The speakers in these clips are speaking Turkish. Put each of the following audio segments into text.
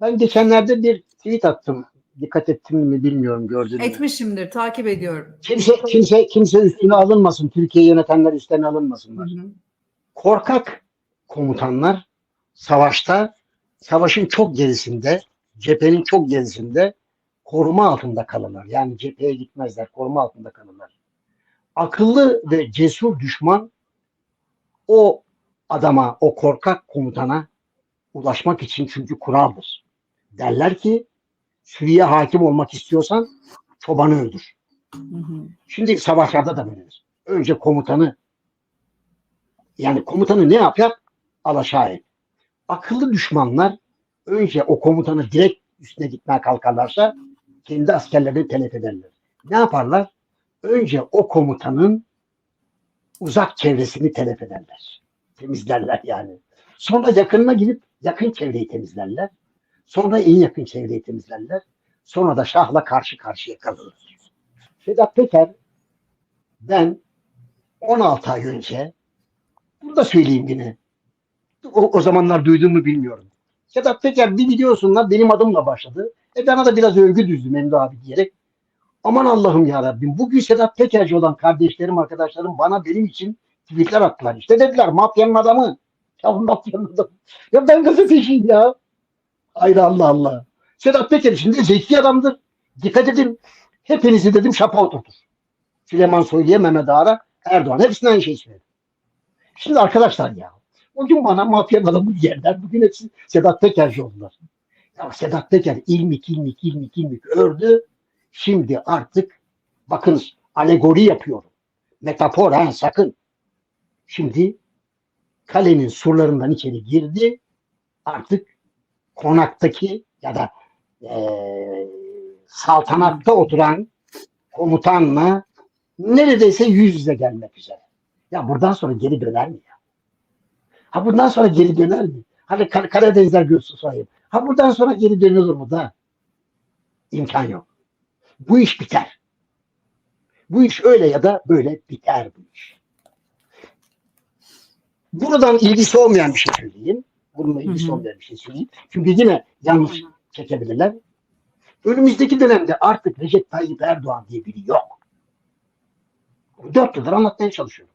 Ben geçenlerde bir tweet attım. Dikkat ettim mi bilmiyorum gördün mü? Etmişimdir, takip ediyorum. Kimse, kimse, kimse üstüne alınmasın. Türkiye yönetenler üstüne Hı alınmasınlar. hı. Korkak komutanlar savaşta, savaşın çok gerisinde, cephenin çok gerisinde koruma altında kalırlar. Yani cepheye gitmezler, koruma altında kalırlar. Akıllı ve cesur düşman o adama, o korkak komutana ulaşmak için çünkü kuraldır. Derler ki sürüye hakim olmak istiyorsan çobanı öldür. Hı hı. Şimdi savaşlarda da böyledir. Önce komutanı yani komutanı ne yapar? Alaşağı et. Akıllı düşmanlar önce o komutanı direkt üstüne gitmeye kalkarlarsa kendi askerlerini telef ederler. Ne yaparlar? Önce o komutanın uzak çevresini telef ederler. Temizlerler yani. Sonra yakınına gidip yakın çevreyi temizlerler. Sonra en yakın çevreyi temizlerler. Sonra da Şah'la karşı karşıya kalırlar. Sedat Peker ben 16 ay önce bunu da söyleyeyim yine. O, o zamanlar duyduğumu bilmiyorum. Sedat Peker bir videosundan benim adımla başladı. E bana da biraz övgü düzdü Memdu abi diyerek. Aman Allah'ım ya Rabbim. Bugün Sedat Pekerci olan kardeşlerim, arkadaşlarım bana benim için tweetler attılar. İşte dediler mafyanın adamı. Ya mafyanın adamı. Ya ben gazeteciyim ya. Hayır Allah Allah. Sedat Peker şimdi zeki adamdır. Dikkat edin. Hepinizi dedim şapa oturtur. Süleyman Soylu'ya, Mehmet Ağar'a, Erdoğan. Hepsine aynı şey söyledim. Şimdi arkadaşlar ya. O gün bana mafya adamı yerler. Bugün hepsi Sedat Pekerci oldular. Ya Sedat Peker ilmik ilmik ilmik ilmik ördü. Şimdi artık bakınız alegori yapıyorum. Metafor ha sakın. Şimdi kalenin surlarından içeri girdi. Artık konaktaki ya da eee saltanatta oturan komutanla neredeyse yüz yüze gelmek üzere. Ya buradan sonra geri döner mi ya? Ha bundan sonra geri döner mi? Hani Kar- Karadenizler göğsü sorayım. Ha buradan sonra geri dönülür mu da? İmkan yok. Bu iş biter. Bu iş öyle ya da böyle biter bu iş. Buradan ilgisi olmayan bir şey söyleyeyim. Bununla hı. olmayan bir şey söyleyeyim. Çünkü yine yanlış çekebilirler. Önümüzdeki dönemde artık Recep Tayyip Erdoğan diye biri yok. Dört yıldır anlatmaya çalışıyorum.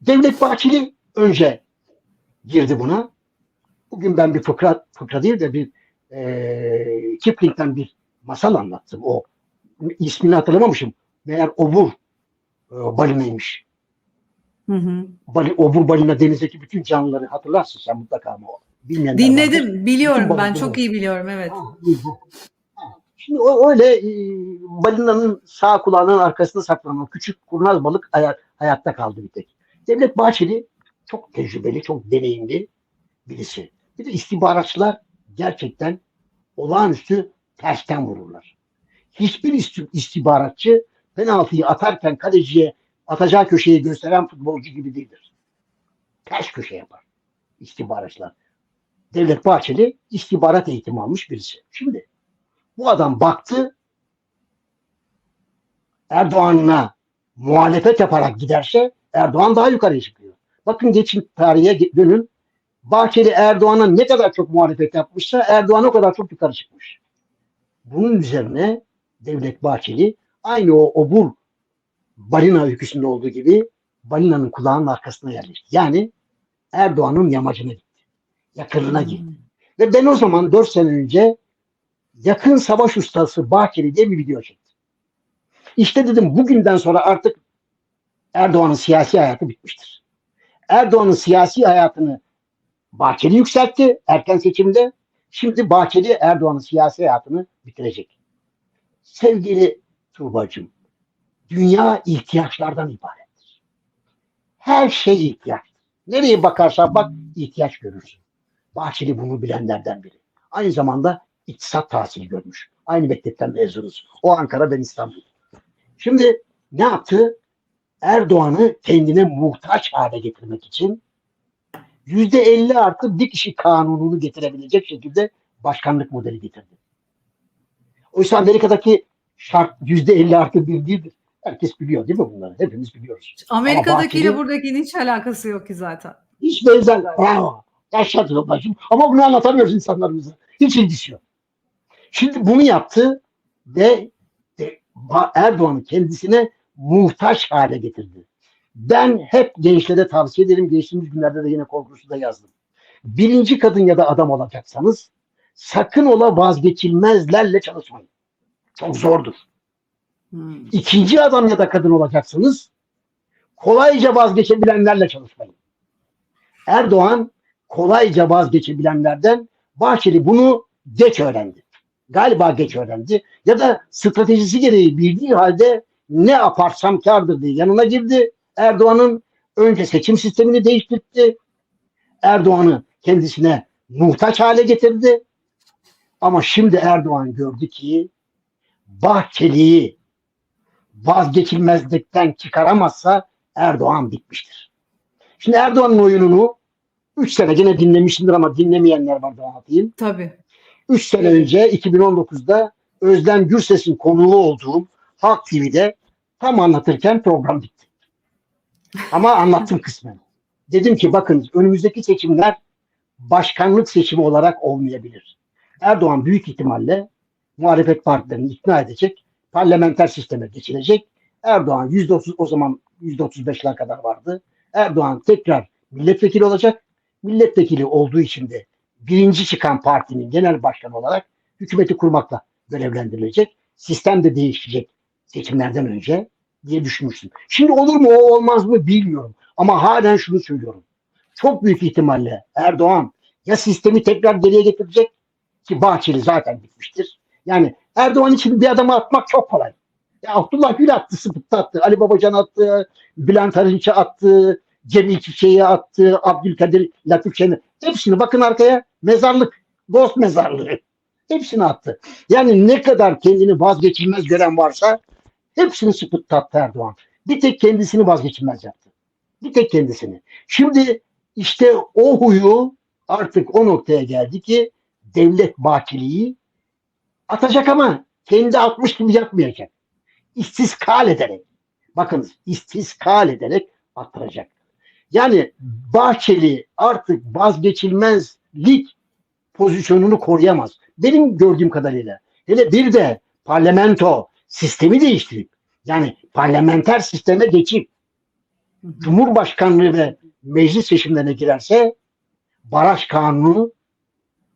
Devlet Bahçeli önce girdi buna. Bugün ben bir fıkra, fıkra değil de bir eee Kipling'den bir masal anlattım. O ismini hatırlamamışım. Meğer obur e, balinaymış. Hı hı. Bali, obur balina denizdeki bütün canlıları hatırlarsın sen mutlaka ama. Bilmeyenler vardır. Dinledim, biliyorum Bütün ben çok iyi biliyorum evet. Ha, Şimdi o öyle e, balinanın sağ kulağının arkasında saklanan küçük kurnaz balık aya- hayatta kaldı bir tek. Devlet Bahçeli çok tecrübeli, çok deneyimli birisi. Bir de istihbaratçılar gerçekten olağanüstü tersten vururlar. Hiçbir isti- istihbaratçı penaltıyı atarken kaleciye atacağı köşeyi gösteren futbolcu gibi değildir. Ters köşe yapar istihbaratçılar. Devlet Bahçeli istihbarat eğitimi almış birisi. Şimdi bu adam baktı Erdoğan'la muhalefet yaparak giderse Erdoğan daha yukarıya çıkıyor. Bakın geçin tarihe dönün. Bahçeli Erdoğan'a ne kadar çok muhalefet yapmışsa Erdoğan o kadar çok yukarı çıkmış. Bunun üzerine Devlet Bahçeli aynı o obur balina öyküsünde olduğu gibi balinanın kulağının arkasına yerleşti. Yani Erdoğan'ın yamacına gitti. Yakınına gitti. Ve ben o zaman 4 sene önce yakın savaş ustası Bahçeli diye bir video çektim. İşte dedim bugünden sonra artık Erdoğan'ın siyasi hayatı bitmiştir. Erdoğan'ın siyasi hayatını Bahçeli yükseltti erken seçimde. Şimdi Bahçeli Erdoğan'ın siyasi hayatını bitirecek. Sevgili Tuğba'cığım, dünya ihtiyaçlardan ibarettir. Her şey ihtiyaç. Nereye bakarsan bak ihtiyaç görürsün. Bahçeli bunu bilenlerden biri. Aynı zamanda iktisat tahsili görmüş. Aynı mektepten mezunuz. O Ankara ben İstanbul. Şimdi ne yaptı? Erdoğan'ı kendine muhtaç hale getirmek için yüzde elli artı bir kişi kanununu getirebilecek şekilde başkanlık modeli getirdi. Oysa Amerika'daki şart yüzde elli artı bir değildir. Herkes biliyor değil mi bunları? Hepimiz biliyoruz. Amerika'dakiyle Bahçeli- buradakinin hiç alakası yok ki zaten. Hiç benzer. Bravo. Yaşatıyor başım. Ama bunu anlatamıyoruz insanlarımıza. Hiç ilgisi yok. Şimdi bunu yaptı ve Erdoğan'ı kendisine muhtaç hale getirdi. Ben hep gençlere tavsiye ederim. Geçtiğimiz günlerde de yine konkursu da yazdım. Birinci kadın ya da adam olacaksanız sakın ola vazgeçilmezlerle çalışmayın. Çok zordur. Hmm. İkinci adam ya da kadın olacaksanız kolayca vazgeçebilenlerle çalışmayın. Erdoğan kolayca vazgeçebilenlerden Bahçeli bunu geç öğrendi. Galiba geç öğrendi. Ya da stratejisi gereği bildiği halde ne yaparsam kardır diye yanına girdi. Erdoğan'ın önce seçim sistemini değiştirdi. Erdoğan'ı kendisine muhtaç hale getirdi. Ama şimdi Erdoğan gördü ki Bahçeli'yi vazgeçilmezlikten çıkaramazsa Erdoğan bitmiştir. Şimdi Erdoğan'ın oyununu 3 sene gene dinlemişimdir ama dinlemeyenler var da anlatayım. Tabii. 3 sene önce 2019'da Özlem Gürses'in konuğu olduğum Halk TV'de tam anlatırken program bitti. Ama anlattım kısmen. Dedim ki bakın önümüzdeki seçimler başkanlık seçimi olarak olmayabilir. Erdoğan büyük ihtimalle muhalefet partilerini ikna edecek, parlamenter sisteme geçilecek. Erdoğan %30 o zaman %35'ler kadar vardı. Erdoğan tekrar milletvekili olacak. Milletvekili olduğu için de birinci çıkan partinin genel başkanı olarak hükümeti kurmakla görevlendirilecek. Sistem de değişecek seçimlerden önce diye düşünmüştüm. Şimdi olur mu o olmaz mı bilmiyorum. Ama halen şunu söylüyorum. Çok büyük ihtimalle Erdoğan ya sistemi tekrar geriye getirecek ki Bahçeli zaten bitmiştir. Yani Erdoğan için bir adamı atmak çok kolay. Ya Abdullah Gül attı, Sıpıt'ta attı, Ali Babacan attı, Bülent Arınç'ı attı, Cemil Çiçek'i attı, Abdülkadir Latif Şener. Hepsini bakın arkaya mezarlık, dost mezarlığı. Hepsini attı. Yani ne kadar kendini vazgeçilmez gören varsa hepsini Sıpıt'ta attı Erdoğan. Bir tek kendisini vazgeçilmez yaptı. Bir tek kendisini. Şimdi işte o huyu artık o noktaya geldi ki devlet Bahçeli'yi atacak ama kendi atmış gibi yapmayacak. İstiskal ederek. Bakınız istiskal ederek attıracak. Yani Bahçeli artık vazgeçilmezlik pozisyonunu koruyamaz. Benim gördüğüm kadarıyla. Hele bir de parlamento sistemi değiştirip yani parlamenter sisteme geçip. Cumhurbaşkanlığı ve meclis seçimlerine girerse baraj kanunu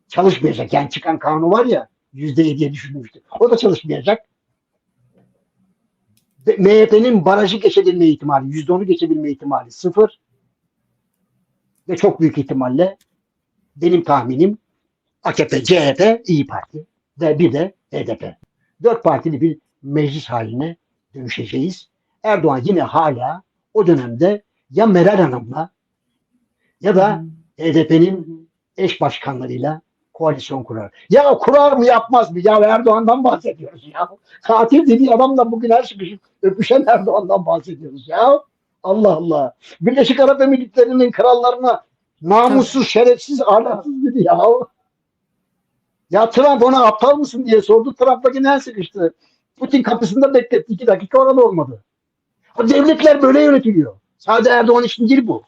çalışmayacak. Yani çıkan kanun var ya yüzde yediye düşürmüştü. O da çalışmayacak. MHP'nin barajı geçebilme ihtimali, yüzde onu geçebilme ihtimali sıfır. Ve çok büyük ihtimalle benim tahminim AKP, CHP, İyi Parti ve bir de HDP. Dört partili bir meclis haline dönüşeceğiz. Erdoğan yine hala o dönemde ya Meral Hanım'la ya da HDP'nin eş başkanlarıyla koalisyon kurar. Ya kurar mı yapmaz mı? Ya Erdoğan'dan bahsediyoruz ya. Katil dediği adamla bugün her sıkışıp öpüşen Erdoğan'dan bahsediyoruz ya. Allah Allah. Birleşik Arap Emirlikleri'nin krallarına namussuz, şerefsiz, ahlaksız dedi ya. Ya Trump ona aptal mısın diye sordu. Trump'la yine el sıkıştı. Putin kapısında bekletti. iki dakika orada olmadı. O devletler böyle yönetiliyor. Sadece Erdoğan için değil bu.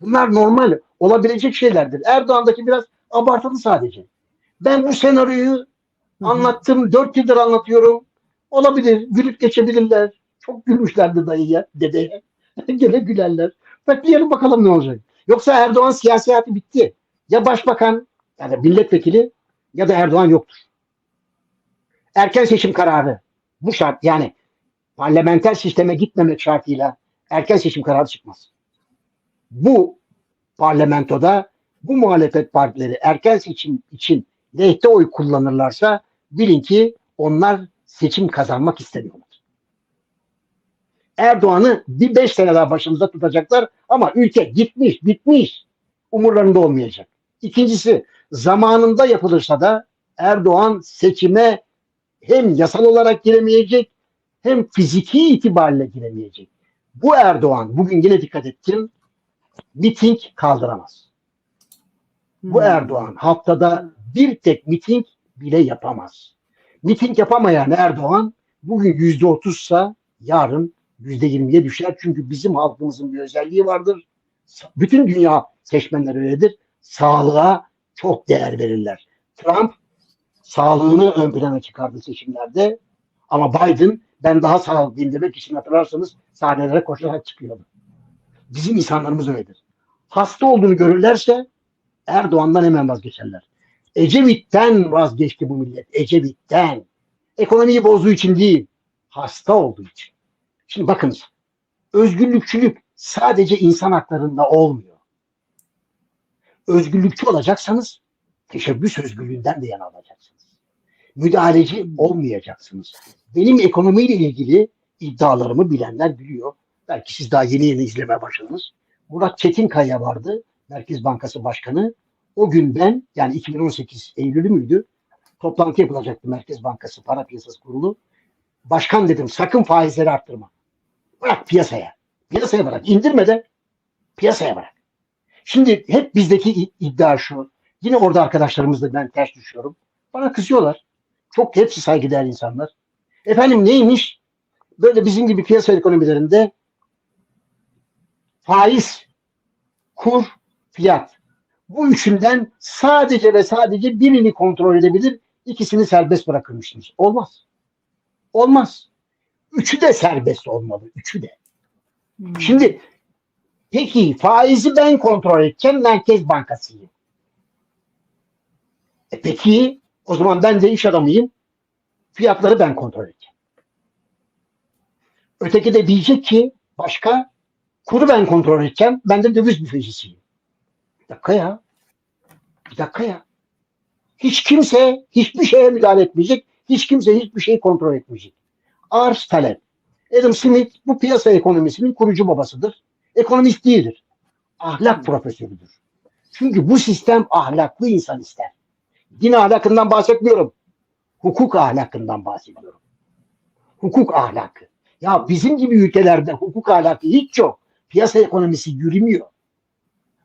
Bunlar normal olabilecek şeylerdir. Erdoğan'daki biraz abartılı sadece. Ben bu senaryoyu Hı hı. anlattım. Dört yıldır anlatıyorum. Olabilir. Gülüp geçebilirler. Çok gülmüşlerdi dayıya, dedeye. Gene gülerler. Bekleyelim bakalım ne olacak. Yoksa Erdoğan siyasi hayatı bitti. Ya başbakan yani milletvekili ya da Erdoğan yoktur. Erken seçim kararı bu şart yani parlamenter sisteme gitmemek şartıyla erken seçim kararı çıkmaz. Bu parlamentoda bu muhalefet partileri erken seçim için lehte oy kullanırlarsa bilin ki onlar seçim kazanmak istemiyorlar. Erdoğan'ı bir beş sene daha başımızda tutacaklar ama ülke gitmiş, bitmiş. Umurlarında olmayacak. İkincisi zamanında yapılırsa da Erdoğan seçime hem yasal olarak giremeyecek hem fiziki itibariyle giremeyecek. Bu Erdoğan bugün yine dikkat ettim miting kaldıramaz. Bu Hmm. Erdoğan haftada bir tek miting bile yapamaz. Miting yapamayan Erdoğan bugün yüzde otuzsa yarın yüzde yirmiye düşer. Çünkü bizim halkımızın bir özelliği vardır. Bütün dünya seçmenler öyledir. sağlığa çok değer verirler. Trump sağlığını ön plana çıkardı seçimlerde ama Biden ben daha sağlıklıyım demek için hatırlarsanız sahnelere koşarak çıkıyordu. Bizim insanlarımız öyledir. Hasta olduğunu görürlerse Erdoğan'dan hemen vazgeçerler. Ecevit'ten vazgeçti bu millet. Ecevit'ten. Ekonomiyi bozduğu için değil. Hasta olduğu için. Şimdi bakınız. Özgürlükçülük sadece insan haklarında olmuyor. Özgürlükçü olacaksanız teşebbüs özgürlüğünden de yana alacaksınız. Müdahaleci olmayacaksınız. Benim ekonomiyle ilgili iddialarımı bilenler biliyor. Belki siz daha yeni yeni izlemeye başladınız. Murat Çetinkaya vardı. Merkez Bankası Başkanı. O gün ben yani 2018 Eylül'ü müydü? Toplantı yapılacaktı Merkez Bankası Para Piyasası Kurulu. Başkan dedim sakın faizleri arttırma. Bırak piyasaya. Piyasaya bırak. İndirme de piyasaya bırak. Şimdi hep bizdeki iddia şu. Yine orada arkadaşlarımızla ben ters düşüyorum. Bana kızıyorlar. Çok hepsi saygıdeğer insanlar. Efendim neymiş? Böyle bizim gibi piyasa ekonomilerinde faiz, kur, fiyat. Bu üçünden sadece ve sadece birini kontrol edebilir, ikisini serbest bırakırmışsınız. Olmaz. Olmaz. Üçü de serbest olmalı. Üçü de. Hmm. Şimdi peki faizi ben kontrol edeceğim Merkez Bankası'yı. E peki o zaman ben de iş adamıyım. Fiyatları ben kontrol edeceğim. Öteki de diyecek ki başka kuru ben kontrol edeceğim. Ben de döviz büfecisiyim. Bir dakika ya. Bir dakika ya. Hiç kimse hiçbir şeye müdahale etmeyecek. Hiç kimse hiçbir şeyi kontrol etmeyecek. Arz talep. Adam Smith bu piyasa ekonomisinin kurucu babasıdır. Ekonomist değildir. Ahlak profesörüdür. Çünkü bu sistem ahlaklı insan ister. Din ahlakından bahsetmiyorum. Hukuk ahlakından bahsediyorum. Hukuk ahlakı. Ya bizim gibi ülkelerde hukuk ahlakı hiç yok. Piyasa ekonomisi yürümüyor.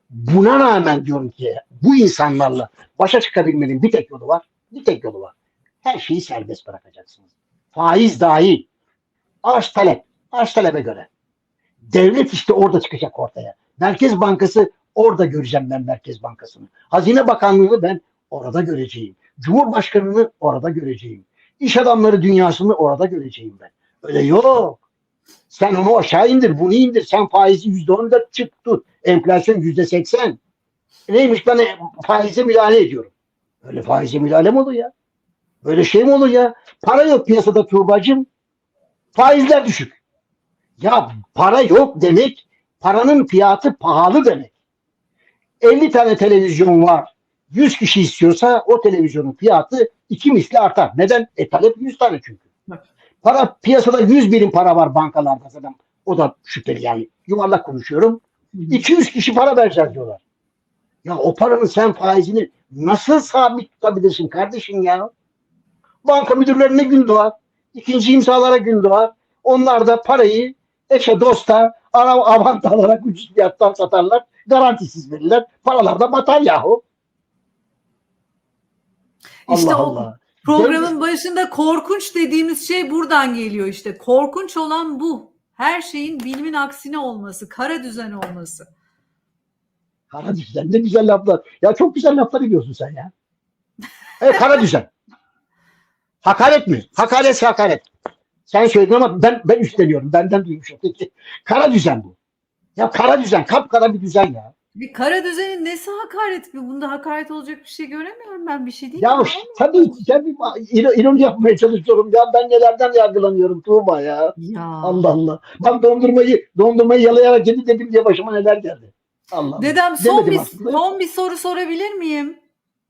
Buna rağmen diyorum ki bu insanlarla başa çıkabilmenin bir tek yolu var. Bir tek yolu var. Her şeyi serbest bırakacaksınız. Faiz dahil. Arz talep. Arz talebe göre. Devlet işte orada çıkacak ortaya. Merkez Bankası orada göreceğim ben Merkez Bankası'nı. Hazine Bakanlığı'nı ben orada göreceğim. Cumhurbaşkanı'nı orada göreceğim. İş adamları dünyasını orada göreceğim ben. Öyle yok. Sen onu aşağı indir, bunu indir. Sen faizi yüzde on dört çık. Enflasyon yüzde seksen. Neymiş ben faize müdahale ediyorum. Öyle faize müdahale mi olur ya? Böyle şey mi olur ya? Para yok piyasada Tuğba'cığım. Faizler düşük. Ya para yok demek paranın fiyatı pahalı demek. 50 tane televizyon var. 100 kişi istiyorsa o televizyonun fiyatı iki misli artar. Neden? E talep 100 tane çünkü. Para piyasada 100 birim para var bankalarda zaten. O da şüpheli yani. Yuvarlak konuşuyorum. 200 kişi para vereceğiz diyorlar. Ya o paranın sen faizini nasıl sabit tutabilirsin kardeşim ya? Banka müdürlerine gün doğar. İkinci imzalara gün doğar. Onlar da parayı eşe dosta ara avant alarak ucuz fiyattan satarlar. Garantisiz verirler. Paralar da batar yahu. İşte Allah o Allah. Programın başında korkunç dediğimiz şey buradan geliyor işte. Korkunç olan bu. Her şeyin bilimin aksine olması, kara düzen olması. Kara düzen ne güzel laflar. Ya çok güzel laflar ediyorsun sen ya. Evet kara düzen. Hakaret mi? Hakaret hakaret. Sen söyledin ama ben ben üstleniyorum. Benden duymuşum. Peki. Kara düzen bu. Ya kara düzen. Kapkara bir düzen ya. Bir kara düzenin nesi hakaret? Bir Bunda hakaret olacak bir şey göremiyorum ben. Bir şey değil. Ya mi? tabii tabii iro- ironi yapmaya çalışıyorum. Ya ben nelerden yargılanıyorum Tuğba ya. Ya. Allah Allah. Bak dondurmayı dondurmayı yalayarak yedi dedim diye başıma neler geldi. Allah Allah. Dedem son Demedim bir, aslında. son bir soru sorabilir miyim?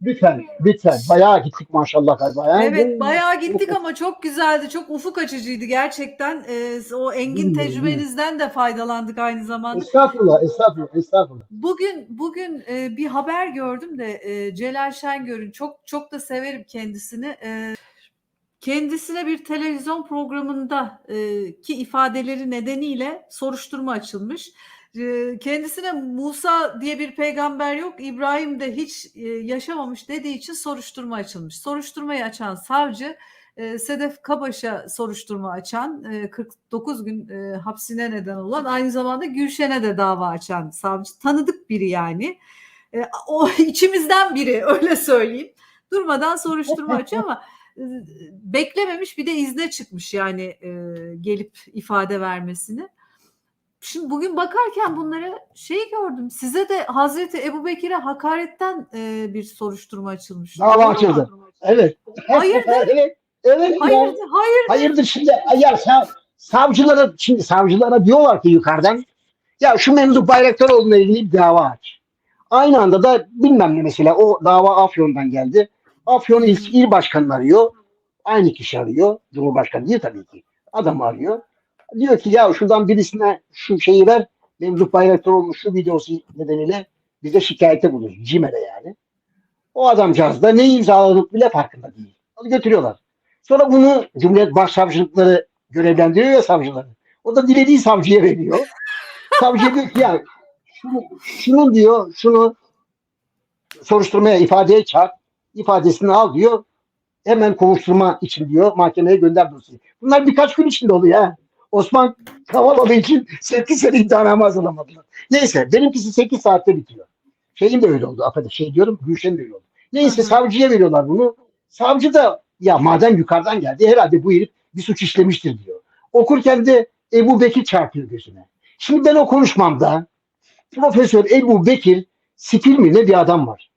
Lütfen, lütfen. Bayağı gittik maşallah galiba. ya. Evet bayağı gittik ama çok güzeldi. Çok ufuk açıcıydı gerçekten. Ee, o engin tecrübenizden de faydalandık aynı zamanda. Estağfurullah, estağfurullah, estağfurullah. Bugün bugün e, bir haber gördüm de e, Celal Şengör'ün çok çok da severim kendisini. E, kendisine bir televizyon programında e, ki ifadeleri nedeniyle soruşturma açılmış. E, kendisine Musa diye bir peygamber yok, İbrahim de hiç e, yaşamamış dediği için soruşturma açılmış. Soruşturmayı açan savcı e, Sedef Kabaş'a soruşturma açan, e, 49 gün e, hapsine neden olan, aynı zamanda Gülşen'e de dava açan savcı. Tanıdık biri yani. O içimizden biri öyle söyleyeyim. Durmadan soruşturma açıyor ama beklememiş bir de izne çıkmış yani gelip ifade vermesini. Şimdi bugün bakarken bunlara şey gördüm. Size de Hazreti Ebubekir'e hakaretten e, bir soruşturma açılmış. Dava açıldı. Evet. Hayırdır? evet. Evet. ya. Hayırdır, hayır. Hayırdır şimdi ya sav, savcılara şimdi savcılara diyorlar ki yukarıdan ya şu Memduh Bayraktaroğlu'na ilgili bir dava aç. Aynı anda da bilmem ne mesela o dava Afyon'dan geldi. Afyon il, il başkanını arıyor. Aynı kişi arıyor. Cumhurbaşkanı değil tabii ki. Adam arıyor. Diyor ki ya şuradan birisine şu şeyi ver. Memduh Bayraktaroğlu şu videosu nedeniyle bize şikayette bulunuyor. CİMER'e yani. O adamcağız da ne imzaladık bile farkında değil. Onu götürüyorlar. Sonra bunu Cumhuriyet Başsavcılıkları görevlendiriyor ya savcıları. O da dilediği savcıya veriyor. Savcı diyor ki ya şunu, şunu diyor şunu soruşturmaya ifadeye çağır. ifadesini al diyor. Hemen kovuşturma için diyor mahkemeye gönder dosyayı. Bunlar birkaç gün içinde oluyor ha. Osman Kavala için 8 sene iddianame hazırlamadılar. Neyse benimkisi 8 saatte bitiyor. Şeyin de öyle oldu. Affedin şey diyorum Gülşen de öyle oldu. Neyse savcıya veriyorlar bunu. Savcı da ya madem yukarıdan geldi herhalde bu herif bir suç işlemiştir diyor. Okurken de Ebu Bekir çarpıyor gözüne. Şimdi ben o konuşmamda Profesör Ebu Bekir Spil mi ne bir adam var.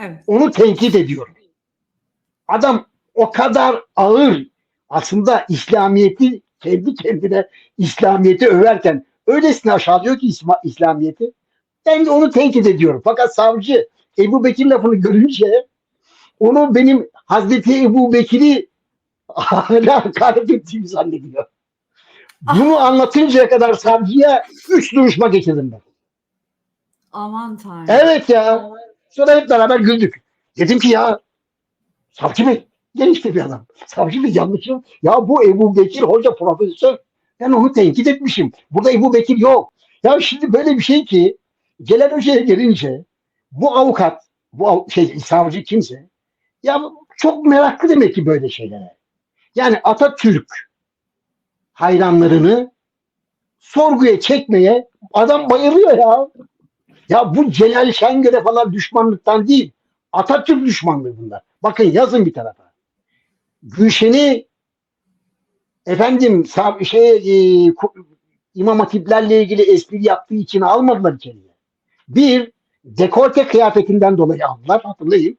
Evet. Onu tenkit ediyorum. Adam o kadar ağır aslında İslamiyet'i kendi kendine İslamiyet'i överken öylesine aşağılıyor ki İsma- İslamiyet'i. Ben de onu tenkit ediyorum. Fakat savcı Ebu Bekir lafını görünce onu benim Hazreti Ebu Bekir'i hala hakaret ettiğimi zannediyor. Bunu anlatıncaya kadar savcıya üç duruşma getirdim ben. Aman tanrım. Evet ya. Sonra hep beraber güldük. Dedim ki ya savcı bey genişte bir adam. Savcı bey yanlışım. Ya bu Ebu Bekir hoca profesör. Ben onu tenkit etmişim. Burada Ebu Bekir yok. Ya şimdi böyle bir şey ki Celal Hoca'ya gelince bu avukat, bu av- şey savcı kimse ya çok meraklı demek ki böyle şeylere. Yani Atatürk hayranlarını sorguya çekmeye adam bayılıyor ya. Ya bu Celal Şengör'e falan düşmanlıktan değil. Atatürk düşmanlığı bunlar. Bakın yazın bir tarafa. Gülşen'i efendim şey e, İmam Hatiplerle ilgili espri yaptığı için almadılar içeriye. Bir, dekolte kıyafetinden dolayı aldılar hatırlayın.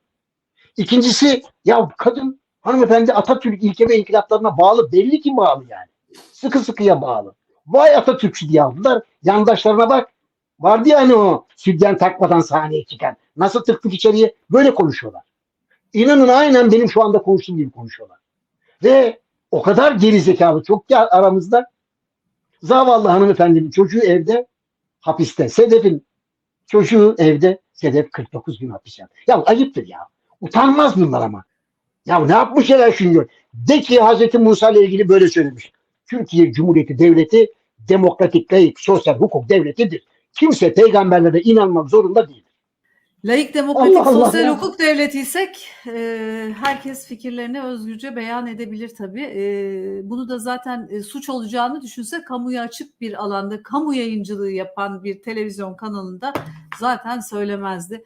İkincisi ya kadın hanımefendi Atatürk ilke ve inkılaplarına bağlı belli ki bağlı yani. Sıkı sıkıya bağlı. Vay Atatürkçü diye aldılar. Yandaşlarına bak Vardı ya hani o sütyen takmadan sahneye çıkan. Nasıl tıktık içeriye? Böyle konuşuyorlar. İnanın aynen benim şu anda konuştuğum gibi konuşuyorlar. Ve o kadar geri zekalı çok ki aramızda. Zavallı hanımefendinin çocuğu evde hapiste. Sedef'in çocuğu evde. Sedef 49 gün hapis. Ya ayıptır ya. Utanmaz bunlar ama. Ya ne yapmış ya şimdi? De ki Hazreti Musa ile ilgili böyle söylemiş. Türkiye Cumhuriyeti Devleti demokratik, layık, sosyal hukuk devletidir. Kimse peygamberlere inanmak zorunda değil. Laik demokratik Allah Allah sosyal ya. hukuk devletiysek e, herkes fikirlerini özgürce beyan edebilir tabii. E, bunu da zaten e, suç olacağını düşünse kamuya açık bir alanda kamu yayıncılığı yapan bir televizyon kanalında zaten söylemezdi.